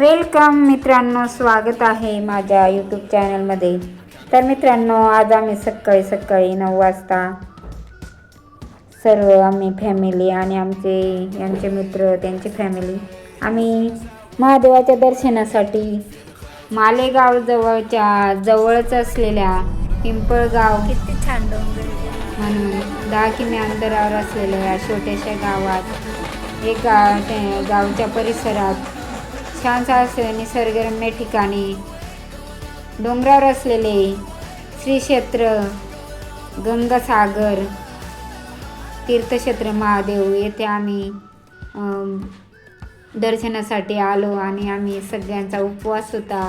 Welcome मित्रांनो स्वागत आहे माझ्या यूट्यूब चॅनलमध्ये तर मित्रांनो आज आम्ही सकाळी सकाळी नऊ वाजता सर्व आम्ही फॅमिली आणि आमचे यांचे मित्र त्यांची फॅमिली आम्ही महादेवाच्या दर्शनासाठी मालेगाव जवळच्या जवळच असलेल्या पिंपळगाव किती छान डोंगर. म्हणून दहा किमी अंतरावर असलेल्या या छोट्याशा गावात एक गावच्या परिसरात छानसा असं निसर्गरम्य ठिकाणी डोंगरावर असलेले श्री क्षेत्र गंगासागर तीर्थक्षेत्र महादेव येथे आम्ही दर्शनासाठी आलो आणि आम्ही सगळ्यांचा उपवास होता.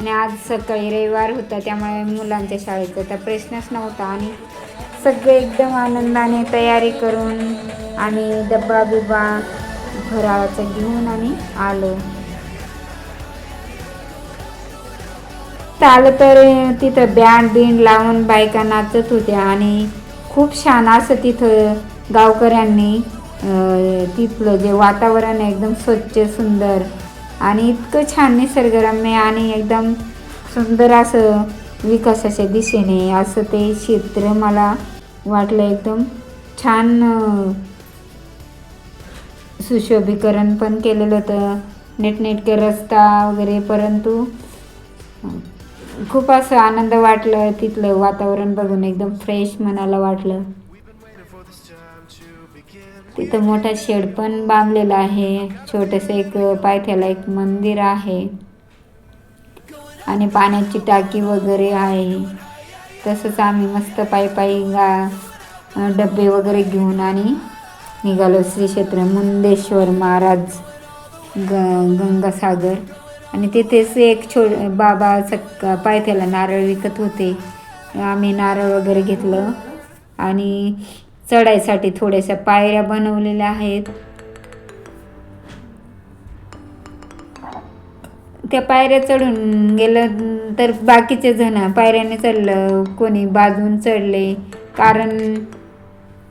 आणि आज सकाळी रविवार होता त्यामुळे मुलांच्या शाळेचा तर प्रश्नच नव्हता. आणि सगळे एकदम आनंदाने तयारी करून आम्ही डब्बा बिब्बा घराचं घेऊन आम्ही आलो. चाल तर तिथं बँड बिंड लावून बायका नाचत होत्या आणि खूप छान असं तिथं गावकऱ्यांनी तिथलं जे वातावरण आहे एकदम स्वच्छ सुंदर आणि इतकं छान निसर्गरम्य आणि एकदम सुंदर असं विकासाच्या दिशेने असं ते क्षेत्र मला वाटलं एकदम छान सुशोभीकरण पण केलेलं होतं. नीटनेटके रस्ता वगैरे परंतु खूप असं आनंद वाटलं तिथलं वातावरण बघून एकदम फ्रेश मनाला वाटलं. तिथं मोठा शेड पण बांधलेला आहे. छोटंसं एक पायथ्याला एक मंदिर आहे. आणि पाण्याची टाकी वगैरे आहे. तसंच आम्ही मस्त पायी पायी गा डबे वगैरे घेऊन आणि निघालो श्री क्षेत्र मुंदेश्वर महाराज ग गंगासागर. आणि तिथेच एक छो बाबा सक पायथ्याला नारळ विकत होते. आम्ही नारळ वगैरे घेतलं. आणि चढायसाठी थोड्याशा पायऱ्या बनवलेल्या आहेत. त्या पायऱ्या चढून गेलं तर बाकीचे जण पायऱ्याने चढलं कोणी बाजून चढले. कारण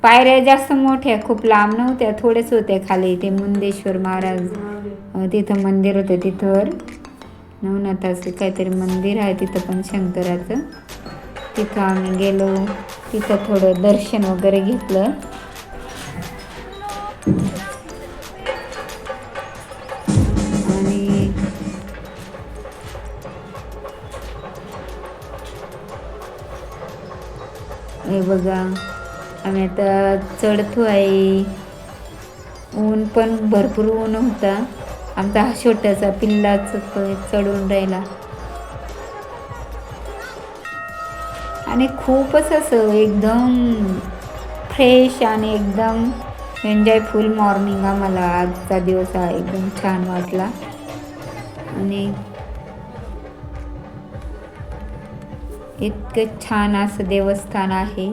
पायऱ्या जास्त मोठ्या खूप लांब नव्हत्या थोड्याच होत्या खाली. ते मुंदेश्वर महाराज तिथं मंदिर होतं तिथं नवनाथाचं काहीतरी मंदिर आहे तिथं पण शंकराचं. तिथं आम्ही गेलो. तिथं थोडं दर्शन वगैरे घेतलं. आणि हे बघा. आम्ही आता चढतो आहे. ऊन पण भरपूर ऊन होता. आमचा हा छोटासा पिल्लाच चढून राहिला. आणि खूपच असं एकदम फ्रेश आणि एकदम एन्जॉयफुल मॉर्निंग आम्हाला आजचा दिवस हा एकदम छान वाटला. आणि इतकं छान असं देवस्थान आहे.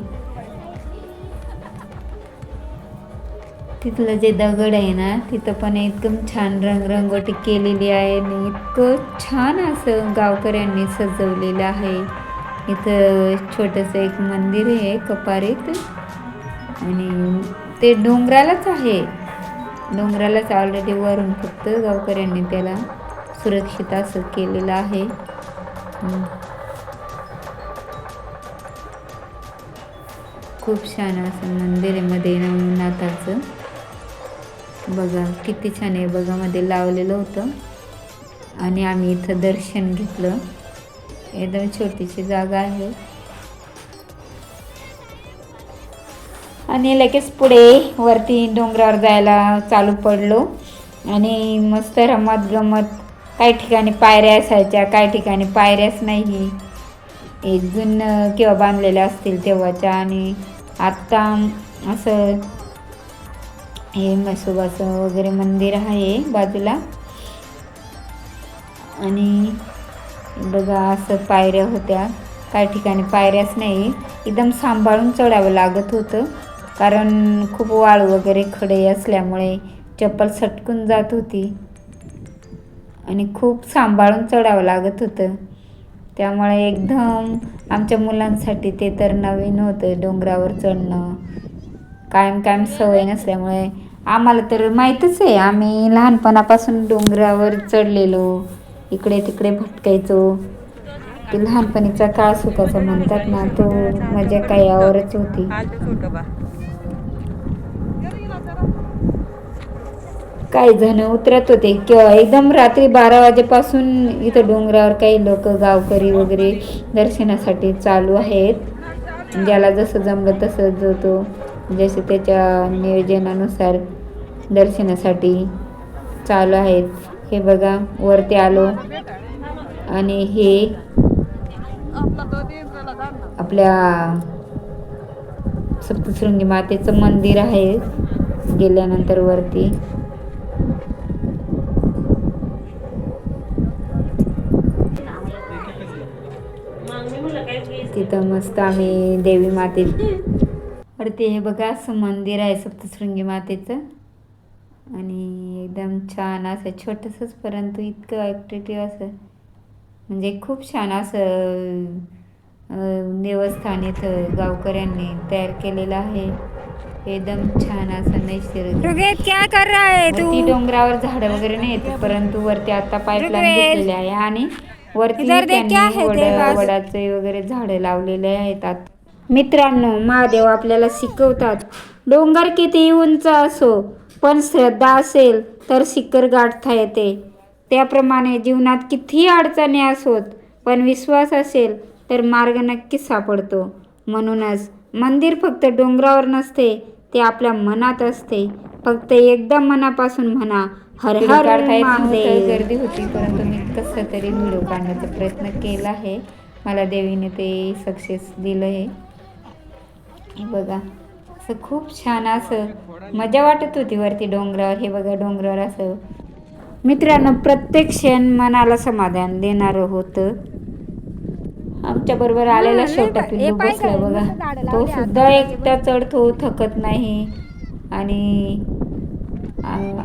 तिथलं जे दगड आहे ना तिथं पण एकदम छान रंगरंगोटी केलेली आहे आणि इतकं छान असं गावकऱ्यांनी सजवलेलं आहे. इथं छोटंसं एक मंदिर आहे कपारीत. आणि ते डोंगरालाच आहे. डोंगरालाच ऑलरेडी वरून फक्त गावकऱ्यांनी त्याला सुरक्षित असं केलेलं आहे. खूप छान असं मंदिर आहे मध्ये नवनाथाचं बघा किती छान आहे. बघा मध्ये लावलेलं होतं. आणि आम्ही इथं दर्शन घेतलं. एकदम छोटीशी जागा आहे. आणि लगेच पुढे वरती डोंगरावर जायला चालू पडलो. आणि मस्त रमत गमत काही ठिकाणी पायऱ्या असायच्या काही ठिकाणी पायऱ्याच नाही. एक जुनं किंवा बांधलेल्या असतील तेव्हाच्या. आणि आत्ता असं हे म्हसोबाचं वगैरे मंदिर आहे बाजूला. आणि बघा असं पायऱ्या होत्या. काही ठिकाणी पायऱ्याच नाही एकदम सांभाळून चढावं लागत होतं. कारण खूप वाळू वगैरे खडे असल्यामुळे चप्पल सटकून जात होती. आणि खूप सांभाळून चढावं लागत होतं. त्यामुळे एकदम आमच्या मुलांसाठी ते तर नवीन होतं डोंगरावर चढणं. कायम कायम सवय नसल्यामुळे आम्हाला तर माहीतच आहे आम्ही लहानपणापासून डोंगरावर चढलेलो. इकडे तिकडे भटकायचो. ते लहानपणीचा काळ सुखाचा म्हणतात ना तो मजा काही यावरच होती. काही जण उतरत होते किंवा एकदम रात्री बारा वाजेपासून इथं डोंगरावर काही लोक गावकरी वगैरे दर्शनासाठी चालू आहेत. ज्याला जसं जमलं तसं जो तो जसे त्याच्या नियोजनानुसार दर्शनासाठी चालू आहेत. हे बघा वरती आलो. आणि हे आपल्या सप्तशृंगी मातेचं मंदिर आहे. गेल्यानंतर वरती. तिथं मस्त आम्ही देवी माते वरती हे बघा असं मंदिर आहे सप्तशृंगी मातेचं आणि एकदम छान असं छोटंसंच परंतु इतकं ॲट्रॅक्टिव्ह असं म्हणजे खूप छान असं देवस्थान इथं गावकऱ्यांनी तयार केलेलं आहे एकदम छान असं नैसर्गिक क्या कर रहा है वरती डोंगरावर झाड वगैरे नाही येत परंतु वरती आता पाईपलाईन. घेतलेले आहे आणि वरती? वडाचे वगैरे झाडे लावलेले आहेत आत. मित्रांनो महादेव आपल्याला शिकवतात. डोंगर किती उंच असो पण श्रद्धा असेल तर शिखर गाठता येते. त्याप्रमाणे जीवनात कितीही अडचणी असोत पण विश्वास असेल तर मार्ग नक्कीच सापडतो. म्हणूनच मंदिर फक्त डोंगरावर नसते ते आपल्या मनात असते. फक्त एकदा मनापासून म्हणा हर हर गर्दी होती परंतु मी कसं तरी व्हिडिओ काढण्याचा प्रयत्न केला आहे. मला देवीने ते सक्सेस दिलं आहे. हे बघा असं खूप छान असं मजा वाटत होती वरती डोंगरावर. हे बघा डोंगरावर असं. मित्रांनो प्रत्येक क्षण मनाला समाधान देणारं होतं. आमच्या बरोबर आलेला लय- पिल्लू बसला बघा तो सुद्धा. एकटा चढतो थकत नाही. आणि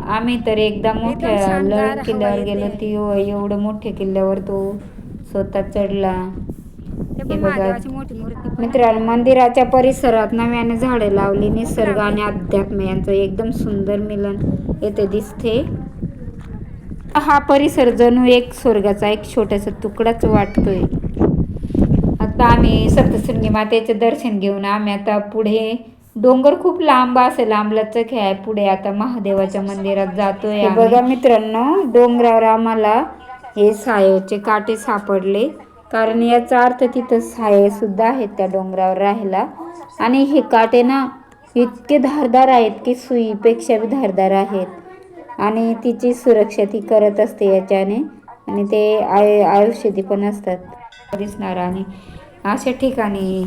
आम्ही तर एकदा मोठ्या लढत किल्ल्यावर गेलो. ती एवढं मोठ्या किल्ल्यावर तो स्वतः चढला. हे बघा मित्रांनो मंदिराच्या परिसरात नव्याने झाडे लावली निसर्ग आणि अध्यात्म यांचं एकदम सुंदर मिलन येथे दिसते. हा परिसर जणू एक स्वर्गाचा एक छोटासा तुकडाच वाटतोय. आता आम्ही सप्तशृंगी मातेचे दर्शन घेऊन आम्ही आता पुढे डोंगर खूप लांब असे लांबलचक आहे. पुढे आता महादेवाच्या मंदिरात जातोय बघा मित्रांनो डोंगरावर आम्हाला हे सायेचे काटे सापडले. कारण याचा अर्थ तिथं साये सुद्धा आहेत त्या डोंगरावर राहायला. आणि हे काटे ना इतके धारदार आहेत की सुईपेक्षा बी धारदार आहेत. आणि तिची सुरक्षा ती करत असते याच्याने. आणि ते आय आयुष्यती पण असतात. दिसणार आणि अशा ठिकाणी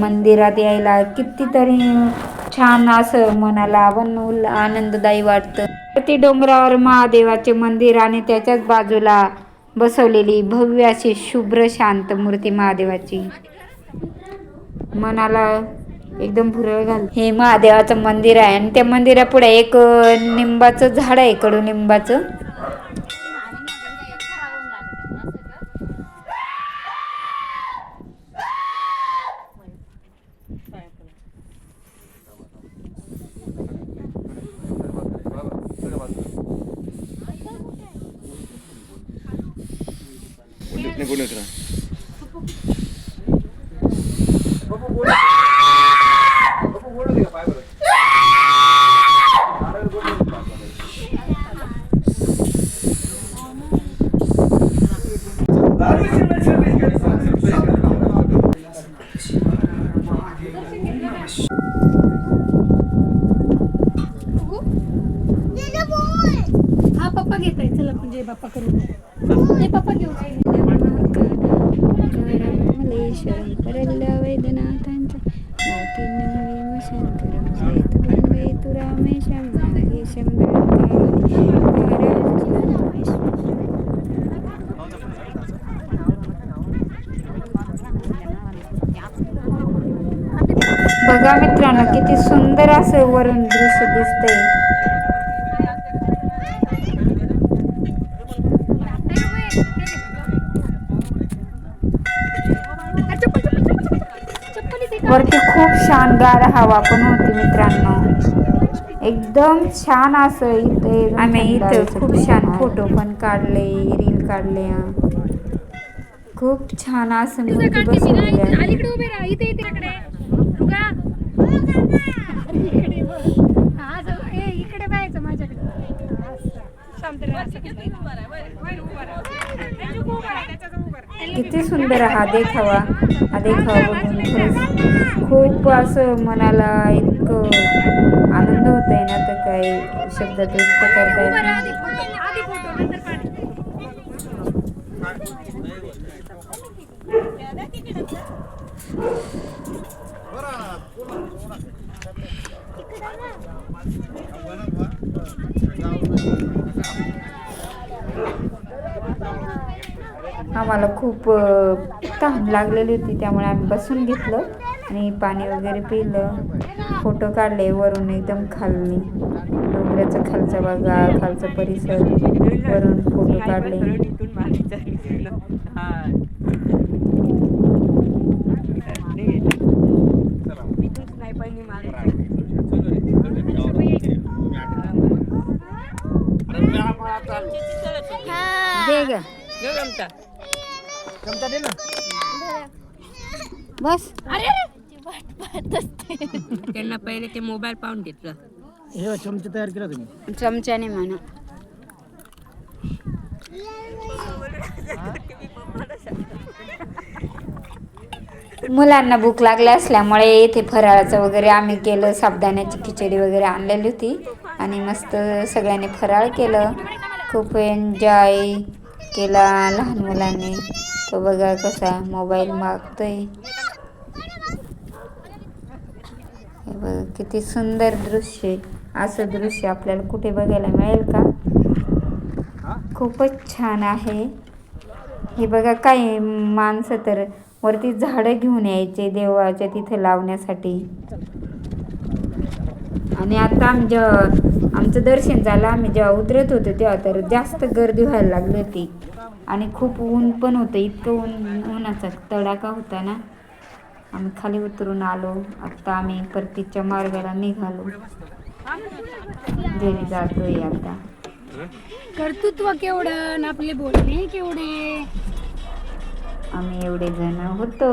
मंदिरात यायला कितीतरी छान असं मनाला पण आनंददायी वाटतं. ती डोंगरावर महादेवाचे मंदिर आणि त्याच्याच बाजूला बसवलेली भव्य अशी शुभ्र शांत मूर्ती महादेवाची. मनाला एकदम भुरळ घाल. हे महादेवाचं मंदिर आहे आणि त्या मंदिरापुढे एक निंबाचं झाड आहे Eine Wunde dran. घेत आहे चला म्हणजे बाप्पा करू हे पप्पा घेऊ. मलेश्वरं परल्ल्या वैद्यनाथांचं नाकीनं शंकरं जयतु वैतु रामेशं नागेशं बघा मित्रांनो किती सुंदर असं वरून दृश्य दिसतंय. वरती खूप शानदार हवा पण होती मित्रांनो. एकदम छान असं इथे आम्ही इथं खूप छान फोटो पण काढले रील काढले खूप छान असं तुझं मूर्ती काढते मी बसवलेली ना आहे अलीकडे उभे राहा इथे इथे इकडे रुगा इकडे बघ. हा, असं, ए, इकडे पाहायचं माझ्याकडे असं. शांत राहा, असं किती सुंदर हा देखावा. हा देखावा बघून खरंच खूप असं मनाला इतकं आनंद होत आहे ना तर काही शब्दात व्यक्त करता येत उभं राहा, नाही आधी फोटो आधी फोटो नंतर पाणी आम्हाला खूप तहान लागलेली होती त्यामुळे आम्ही बसून घेतलं आणि पाणी वगैरे पिलं. फोटो काढले वरून एकदम खाल्ली डोंगराचा खालचा बघा खालचा परिसर. वरून फोटो काढले. बस. अरे त्यांना पहिले ते मोबाईल पाहून घेतलं. हे चमचे तयार केला तुम्ही. चमच्याने म्हणा. मुलांना भूक लागली असल्यामुळे इथे फराळाचं वगैरे आम्ही केलं साबुदाण्याची खिचडी वगैरे आणलेली होती. आणि मस्त सगळ्यांनी फराळ केलं. खूप एन्जॉय केला लहान मुलांनी. तो बघा कसा मोबाईल मागतोय. हे बघा किती सुंदर दृश्य असं दृश्य आपल्याला कुठे बघायला मिळेल का? खूपच छान आहे. हे बघा काही माणसं तर वरती झाडं घेऊन यायचे देवाच्या तिथे लावण्यासाठी. आणि आता आमच्या जेव्हा आमचं दर्शन झालं आम्ही जेव्हा उतरत होतो तेव्हा तर जास्त गर्दी व्हायला लागली होती. आणि खूप ऊन पण होतं इतकं ऊन उन्हाचा तडाखा होता ना. आम्ही खाली उतरून आलो. आता आम्ही परतीच्या मार्गाला निघालो. घरी जातोय आता. कर्तृत्व केवढं आपले बोलणे केवढे? आम्ही एवढे जण होतो.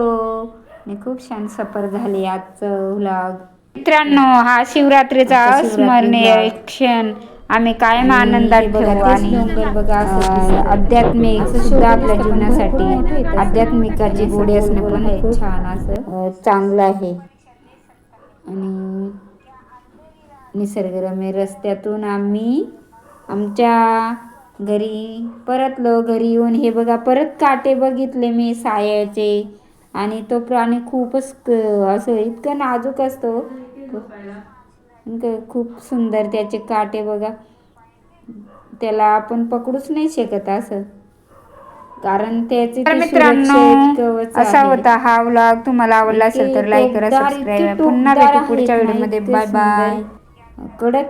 आणि खूप छान सफर झाली आजचं व्लॉग मित्रांनो हा शिवरात्रीचा अस्मरणीय क्षण. आम्ही कायम आनंदात ठेवू आणि. आध्यात्मिक सुद्धा आपल्या जीवनासाठी. आध्यात्मिकाची गोडी असणं पण छान असं चांगलं आहे आणि निसर्गरम्य रस्त्यातून आम्ही आमच्या घरी परतलो घरी येऊन हे बघा परत काटे बघितले मी सायाचे आणि तो प्राणी खूपच असं इतकं नाजूक असतो खूप सुंदर त्याचे काटे बघा. त्याला आपण पकडूच नाही शकत असं. कारण त्याचे तर मित्रांनो असा. होता हा व्लॉग तुम्हाला आवडला असेल तर लाईक करा सबस्क्राईब पुन्हा भेटू पुढच्या व्हिडिओमध्ये बाय बाय. कडक